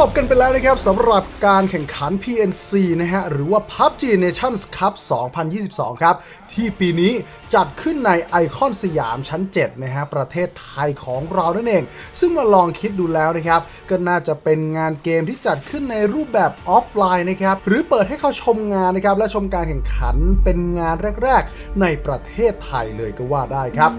จบกันไปแล้วนะครับสำหรับการแข่งขัน PNC นะฮะ หรือว่า PUBG Nations Cup 2022 ครับ ที่ปีนี้จัดขึ้นในไอคอนสยามชั้น 7 นะฮะ ประเทศไทยของเรานั่นเอง ซึ่งมาลองคิดดูแล้วนะครับ ก็น่าจะเป็นงานเกมที่จัดขึ้นในรูปแบบออฟไลน์นะครับ หรือเปิดให้เข้าชมงานนะครับ และชมการแข่งขันเป็นงานแรก ๆ ในประเทศไทยเลยก็ว่าได้ครับ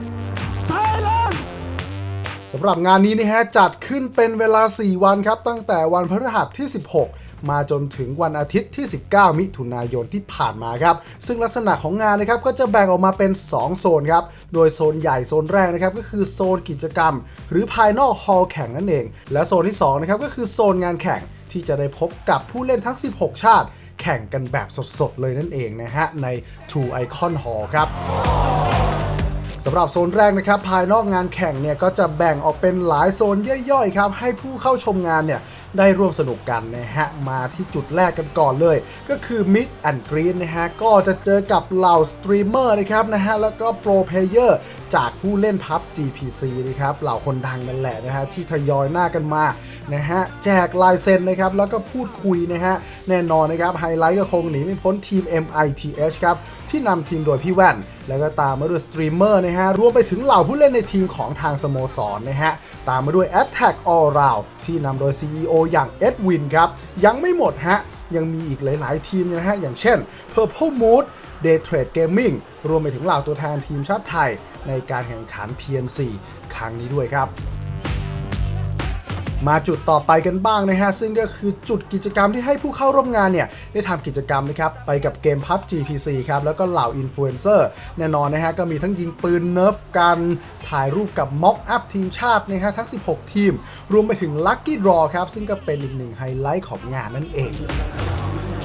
สำหรับงานนี้นะฮะจัดขึ้นเป็นเวลา 4 วันครับ ตั้งแต่วันพฤหัสที่ 16 มาจนถึงวันอาทิตย์ที่ 19 มิถุนายนที่ผ่านมาครับ ซึ่งลักษณะของงานนะครับก็จะแบ่งออกมาเป็น 2 โซนครับ โดยโซนใหญ่โซนแรกนะครับก็คือโซนกิจกรรม หรือภายนอกฮอลล์แข่งนั่นเอง และโซนที่2นะครับก็คือโซนงานแข่งที่จะได้พบกับผู้เล่นทั้ง 16 ชาติ แข่งกันแบบสดๆเลยนั่นเองนะฮะใน True Icon Hall ครับ สำหรับโซนแรกนะครับภายนอกงานแข่งเนี่ยก็จะแบ่งออกเป็นหลายโซนย่อยๆครับให้ผู้เข้าชมงานเนี่ยได้ร่วมสนุกกันนะฮะ มาที่จุดแรกกันก่อนเลย ก็คือ Mid and Green นะฮะ ก็จะเจอกับเหล่าสตรีมเมอร์นะครับนะฮะ แล้วก็โปรเพลเยอร์จากผู้เล่นพับ GPC นะครับเหล่าคนดังนั่นแหละนะฮะที่ทยอยหน้ากันมานะฮะแจกลายเซ็นนะครับแล้วก็พูดคุยนะฮะแน่นอนนะครับไฮไลท์ก็คงหนีไม่พ้นทีม MITH ครับที่นำทีมโดยพี่แว่น แล้วก็ตามมาด้วยสตรีมเมอร์นะฮะรวมไปถึงเหล่าผู้เล่นในทีมของทางสโมสรนะฮะตามมาด้วย Attack All Round ที่นำโดย CEO อย่างเอ็ดวินครับยังไม่หมดฮะยังมีอีกหลาย ๆ ทีมนะฮะอย่างเช่น Purple Mood Day Trade Gaming รวมไปถึงเหล่าตัวแทนทีมชาติไทย ในการแข่งขัน PNC ครั้งนี้ด้วยครับมาจุดต่อไปกันบ้างนะฮะ ซึ่งก็คือจุดกิจกรรมที่ให้ผู้เข้าร่วมงานเนี่ย ได้ทำกิจกรรมนะครับ ไปกับเกม PUBG PC ครับ แล้วก็เหล่าอินฟลูเอนเซอร์แน่นอนนะฮะ ก็มีทั้งยิงปืนเนิร์ฟกัน ถ่ายรูปกับม็อกอัพทีมชาตินะฮะ ทั้ง 16 ทีม รวมไปถึง Lucky Draw ครับ ซึ่งก็เป็นอีกหนึ่งไฮไลท์ของงานนั่นเอง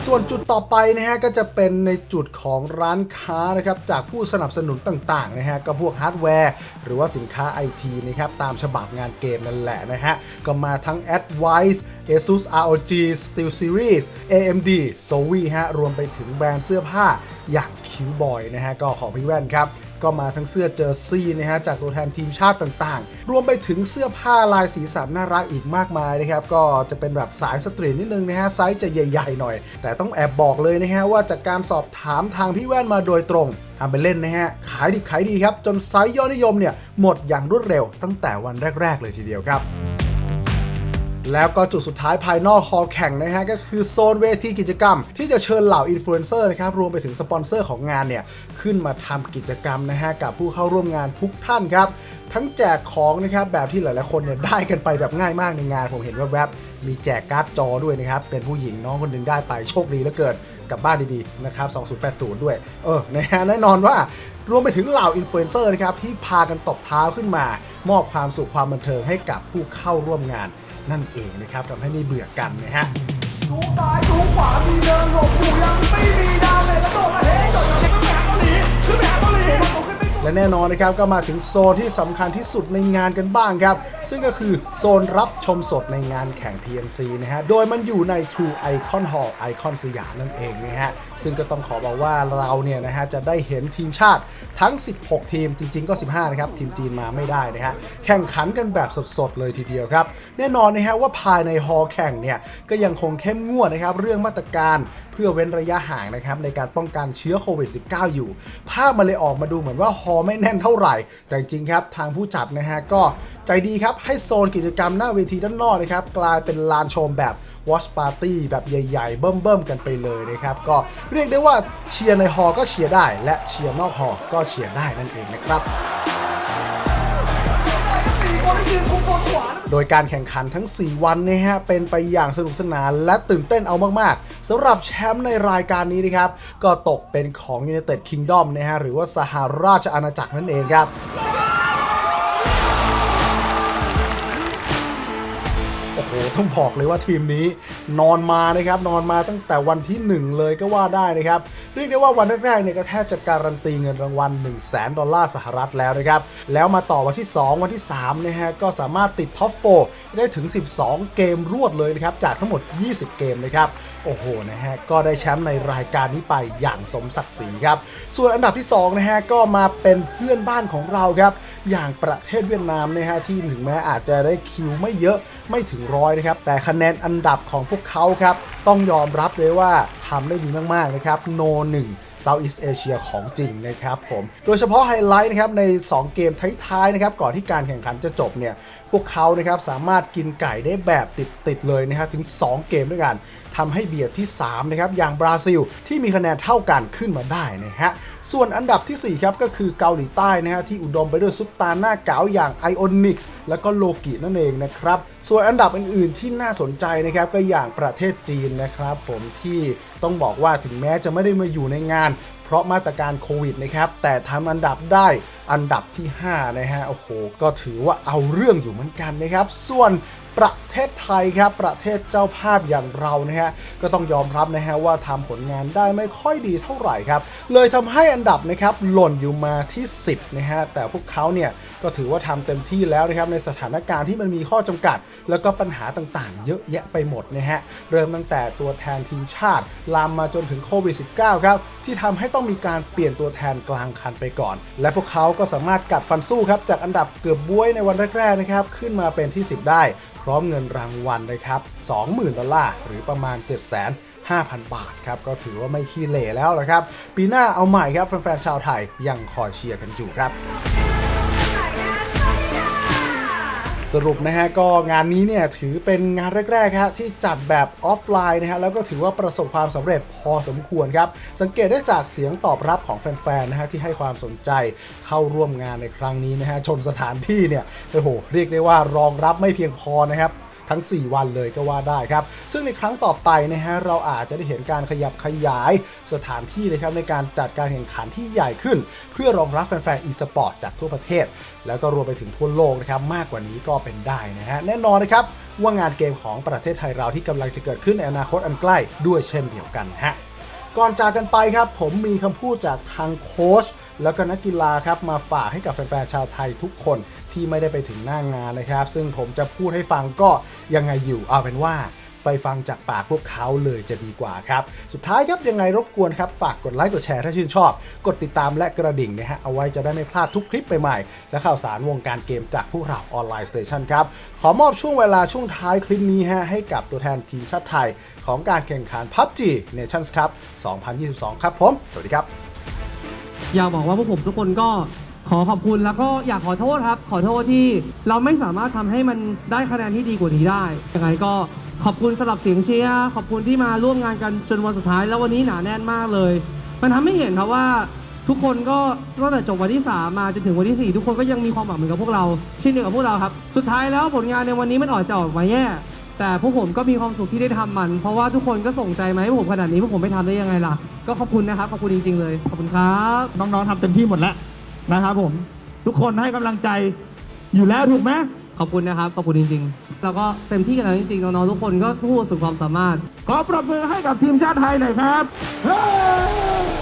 ส่วนจุดต่อไปนะฮะก็จะเป็นในจุดของร้านค้านะครับจากผู้สนับสนุนต่างๆนะฮะก็พวกฮาร์ดแวร์ หรือว่าสินค้าไอทีนะครับตามฉบับงานเกมนั่นแหละนะฮะก็มาทั้ง Advice ASUS ROG Steel Series AMD s o v i ฮะ รวมไปถึงแบรนด์เสื้อผ้าอย่าง Qboy นะฮะ ก็ของพี่แว่นครับ ก็มาทั้งเสื้อเจอร์ซี่นะฮะ จากตัวแทนทีมชาติต่างๆ รวมไปถึงเสื้อผ้าลายสีสันน่ารักอีกมากมายนะครับ ก็จะเป็นแบบสายสตรีทนิดนึงนะฮะ ไซส์จะใหญ่ๆหน่อย แต่ต้องแอบบอกเลยนะฮะว่าจากการสอบถามทางพี่แว่นมาโดยตรงทำไปเล่นนะฮะ ขายดิบขายดีครับ จนไซส์ยอดนิยมเนี่ยหมดอย่างรวดเร็วตั้งแต่วันแรก ๆ เลยทีเดียวครับ แล้วก็จุดสุดท้ายภายนอกฮอลแข่งนะฮะก็คือโซนเวทีกิจกรรม ที่จะเชิญเหล่าอินฟลูเอนเซอร์นะครับรวมไปถึงสปอนเซอร์ของงานเนี่ยขึ้นมาทำกิจกรรมนะฮะกับผู้เข้าร่วมงานทุกท่านครับทั้งแจกของนะครับแบบที่หลายๆคนเนี่ยได้กันไปแบบง่ายมากในงาน ผมเห็นแวบๆมีแจกการ์ดจอด้วยนะครับเป็นผู้หญิงน้องคนหนึ่งได้ไปโชคดีเหลือเกินกลับบ้านดีๆนะครับ2080 ด้วยเออนะฮะแน่นอนว่ารวมไปถึงเหล่าอินฟลูเอนเซอร์นะครับที่พากันตบเท้าขึ้นมา มอบความสุขความบันเทิงให้กับผู้เข้าร่วมงาน นั่นเองนะครับทำให้ไม่เบื่อกันนะฮะดูซ้ายดูขวามีเดินหลบอยู่ยังไม่มีดาวเลยกระโดดมาเฮ้ยโดดขึ้นไปหาเกาหลีขึ้นไปหาเกาหลีขึ้นไป และแน่นอนนะครับก็มาถึงโซนที่สำคัญที่สุดในงานกันบ้างครับ ซึ่งก็คือโซนรับชมสดในงานแข่ง PNC นะฮะ โดยมันอยู่ใน True Icon Hall ไอคอนสยามนั่นเองนะฮะ ซึ่งก็ต้องขอบอกว่าเราเนี่ยนะฮะจะได้เห็นทีมชาติทั้ง 16 ทีมจริง ๆ ก็ 15 นะครับ ทีมจีนมาไม่ได้นะฮะ แข่งขันกันแบบสดๆเลยทีเดียวครับ แน่นอนนะฮะว่าภายในฮอล์แข่งเนี่ยก็ยังคงเข้มงวดนะครับเรื่องมาตรการเพื่อเว้นระยะห่างนะครับในการป้องกันเชื้อโควิด -19 อยู่ ภาพมันเลยออกมาดูเหมือนว่าฮอลล์ไม่แน่นเท่าไหร่ แต่จริงครับทางผู้จัดนะฮะก็ใจดีครับให้โซนกิจกรรมหน้าเวทีด้านนอกนะครับกลายเป็นลานชมแบบวอชปาร์ตี้แบบใหญ่ๆ เบิ่มๆ กันไปเลยนะครับ ก็เรียกได้ว่าเชียร์ในฮอก็เชียร์ได้ และเชียร์นอกฮอก็เชียร์ได้นั่นเองนะครับ โดยการแข่งขันทั้ง 4 วันนะฮะเป็นไปอย่างสนุกสนานและตื่นเต้นเอามากๆสำหรับแชมป์ในรายการนี้นะครับก็ตกเป็นของ United Kingdom นะฮะหรือว่าสหราชอาณาจักรนั่นเองครับ อ้ต้องบอกเลยว่าทีมนี้นอนมานะครับนอนมาตั้งแต่วันที่ 1 เลยก็ว่าได้นะครับเรียกได้ว่าวันแรกๆเนี่ยก็แทบจะการันตีเงินรางวัล1 0 0 0 0แดอลลาร์สหรัฐแล้วนะครับแล้วมาต่อวันที่ 2 วันที่3นะฮะก็สามารถติดท็อป4ได้ถึง 12 เกมรวดเลยนะครับจากทั้งหมด 20 เกมนะครับโอ้โหนะฮะก็ได้แชมป์ในรายการนี้ไปอย่างสมศักดิ์ศรีครับส่วนอันดับที่2นะฮะก็มาเป็นเพื่อนบ้านของเราครับ อย่างประเทศเวียดนามนะฮะที่ถึงแม้อาจจะได้คิวไม่เยอะไม่ถึงร้อยนะครับ แต่คะแนนอันดับของพวกเขาครับ ต้องยอมรับเลยว่าทำได้ดีมาก ๆ นะครับ โนหนึ่ง Southeast Asia ของจริงนะครับผม โดยเฉพาะไฮไลท์นะครับใน 2 เกมท้ายๆนะครับก่อนที่การแข่งขันจะจบเนี่ยพวกเขานะครับสามารถกินไก่ได้แบบติด ๆ เลยนะครับถึง 2 เกมด้วยกัน ทำให้เบียดที่ 3 นะครับ อย่างบราซิลที่มีคะแนนเท่ากันขึ้นมาได้นะฮะส่วนอันดับทีสี่4 ครับ ก็คือเกาหลีใต้นะฮะที่อุดมไปด้วยซุปตาหน้าเก๋าอย่างไอออนิกส์แล้วก็โลกินั่นเองนะครับ ส่วนอันดับอื่นๆที่น่าสนใจนะครับ ก็อย่างประเทศจีนนะครับผมที่ต้องบอกว่าถึงแม้จะไม่ได้มาอยู่ในงาน เพราะมาตรการโควิดนะครับ แต่ทำอันดับได้อันดับที่ 5 นะฮะโอ้โห ก็ถือว่าเอาเรื่องอยู่เหมือนกันนะครับ ส่วน ประเทศไทยครับประเทศเจ้าภาพอย่างเรานะฮะก็ต้องยอมรับนะฮะว่าทำผลงานได้ไม่ค่อยดีเท่าไหร่ครับเลยทำให้อันดับนะครับหล่นอยู่มาที่ 10นะฮะแต่พวกเขาเนี่ยก็ถือว่าทำเต็มที่แล้วนะครับในสถานการณ์ที่มันมีข้อจำกัด แล้วก็ปัญหาต่างๆ เยอะแยะไปหมดนะฮะเริ่มตั้งแต่ตัวแทนทีมชาติ ลามมาจนถึงโควิด -19 ครับที่ทำให้ต้องมีการเปลี่ยนตัวแทนกลางคันไปก่อน และพวกเขาก็สามารถกัดฟันสู้ครับจากอันดับเกือบบ้วยในวันแรกๆนะครับขึ้นมาเป็นที่ 10 ได้พร้อมเงินรางวัลนะครับ 20,000 ดอลลาร์ หรือประมาณ7 5 0 0 0 บาทครับ ก็ถือว่าไม่ขี้เหร่แล้วละครับ ปีหน้าเอาใหม่ครับแฟนๆชาวไทยยังคอยเชียร์กันอยู่ครับ สรุปนะฮะก็งานนี้เนี่ยถือเป็นงานแรกๆครับที่จัดแบบออฟไลน์นะฮะแล้วก็ถือว่าประสบความสำเร็จพอสมควรครับ สังเกตได้จากเสียงตอบรับของแฟนๆนะฮะที่ให้ความสนใจเข้าร่วมงานในครั้งนี้นะฮะชนสถานที่เนี่ยโอ้โหเรียกได้ว่ารองรับไม่เพียงพอนะครับ ทั้ง 4 วันเลยก็ว่าได้ครับ ซึ่งในครั้งต่อไปนะฮะเราอาจจะได้เห็นการขยับขยายสถานที่นะครับในการจัดการแข่งขันที่ใหญ่ขึ้น เพื่อรองรับแฟนๆ e สปอร์ตจากทั่วประเทศ แล้วก็รวมไปถึงทั่วโลกนะครับมากกว่านี้ก็เป็นได้นะฮะแน่นอนนะครับว่างานเกมของประเทศไทยเราที่กำลังจะเกิดขึ้นในอนาคตอันใกล้ด้วยเช่นเดียวกันฮะก่อนจากกันไปครับผมมีคำพูดจากทางโค้ช แล้วก็นักกีฬาครับมาฝากให้กับแฟนๆชาวไทยทุกคนที่ไม่ได้ไปถึงหน้างงานนะครับ ซึ่งผมจะพูดให้ฟังก็ยังไงอยู่เอาเป็นว่าไปฟังจากปากพวกเขาเลยจะดีกว่าครับ สุดท้ายครับยังไงรบกวนครับ ฝากกดไลค์กดแชร์ถ้าชื่นชอบ กดติดตามและกระดิ่งนะฮะ เอาไว้จะได้ไม่พลาดทุกคลิปใหม่ๆ และข่าวสารวงการเกมจากพวกเราออนไลน์สเตชันครับ ขอมอบช่วงเวลาช่วงท้ายคลิปนี้ฮะ ให้กับตัวแทนทีมชาติไทย ของการแข่งขัน PUBG Nations Cup 2022 ครับผม สวัสดีครับ อยากบอกว่าพวกผมทุกคนก็ขอขอบคุณแล้วก็อยากขอโทษครับ ขอโทษที่เราไม่สามารถทำให้มันได้คะแนนที่ดีกว่านี้ได้ยังไงก็ขอบคุณสำหรับเสียงเชียร์ขอบคุณที่มาร่วมงานกันจนวันสุดท้าย แล้ววันนี้หนาแน่นมากเลย มันทำให้เห็นครับว่าทุกคนก็ตั้งแต่จบวันที่ 3 มาจนถึงวันที่ 4 ทุกคนก็ยังมีความหวังเหมือนกับพวกเราเช่นเดียวกับพวกเราครับ สุดท้ายแล้วผลงานในวันนี้มันออกจะออกมาแย่ แต่พวกผมก็มีความสุขที่ได้ทำมัน เพราะว่าทุกคนก็ส่งใจมาให้พวกผมขนาดนี้พวกผมไม่ทำได้ยังไงล่ะ ก็ขอบคุณนะครับ ขอบคุณจริง ๆ เลย ขอบคุณครับ น้องๆทำเต็มที่หมดแล้วนะครับผม ทุกคนให้กำลังใจอยู่แล้วถูกไหม ขอบคุณนะครับ ขอบคุณจริงๆ แล้วก็เต็มที่กันแล้วจริงๆ น้องๆ ทุกคนก็สู้สุดความสามารถ ขอปรบมือให้กับทีมชาติไทยหน่อยครับเฮ้ย